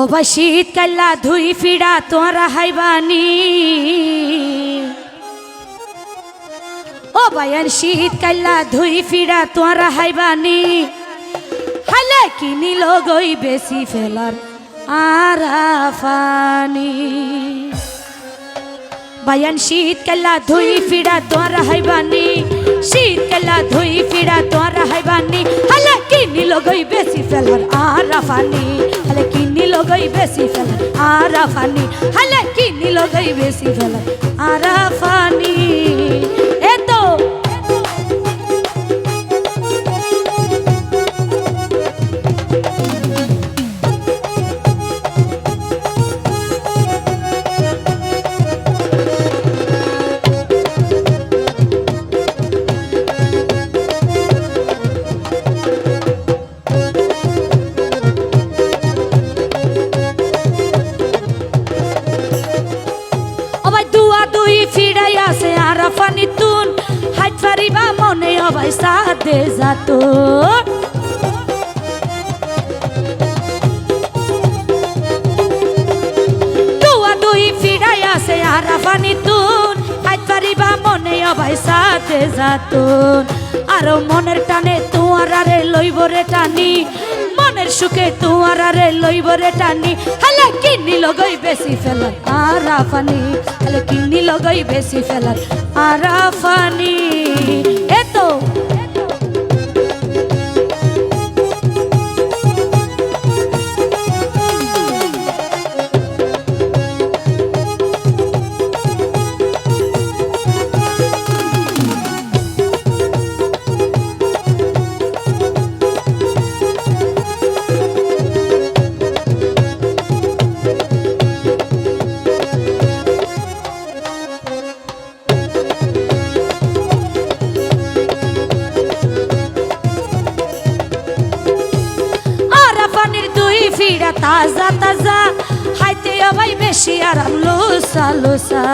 ও ভাই, শীত কাল্লা ধুই ফিরা তোরা হাইবানি। ও ভাইয়ান শীত কাল্লা ধুই ফিরা তোরা হাইবানি। হালে কিনি লগই বেশি ফেলার আরাফানি। বায়ান শীত কাল্লা ধুই ফিরা তোরা হাইবানি। শীত কাল্লা ধুই ফিরা তোরা হাইবানি। হালে কিনি লগই বেশি ফেলার আরাফানি। হালে কিনি লগই বেশি ফেলার হালে কি নিল লগই বেশি ফেলার আরাফানি। এ অবাই সাদে যাতো দুয়া দুই ফিরাই আছে আরাফানি তুন। হাইট পারিবা মনে অবাই সাদে যাতুন আরও মনের টানে তোমার আরে টানি। মনের সুখে তোমার আরে লইব রে টানি। হালে কিনি লগই বেশি ফেলার আরাফানি। হালে কিনি লগই বেশি ফেলার আরাফানি। দুই ফিরা তাজা। তাজা হাইতে অবাই বেশি আরাম, লোসা লোসা।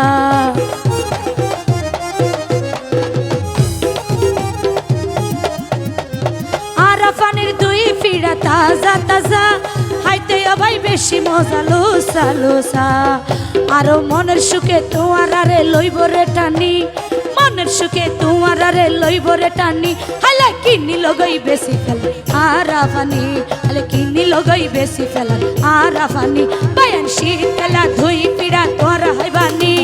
আরাফানির দুই ফিরা তাজা তাজা। হাইতে অবাই বেশি মজা, লোসা লোসা। আরও মনের সুখে তোমার আরে লইব রে টানি। মনের সুখে তোমার আরে লইব রে টানি। হালে কিনি লগই বেশি ফেলে আরাফানি হালে কিনি লগই বেশি ফেলে আরাফানি বায়ান শীত কেলা ধুই পিড়া তোর হাইবানি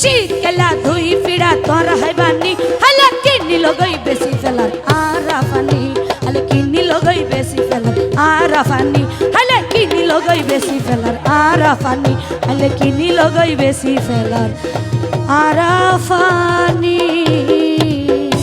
শীত কেলা ধুই পিড়া তোর হাইবানি হালে কিনি লগই বেশি ফেলার আরাফানি হালে কিনি লগই বেশি ফেলার আরাফানি হালে কিনি লগই বেশি ফেলার আরাফানি হালে কিনি লগই বেশি ফেলার আরাফানি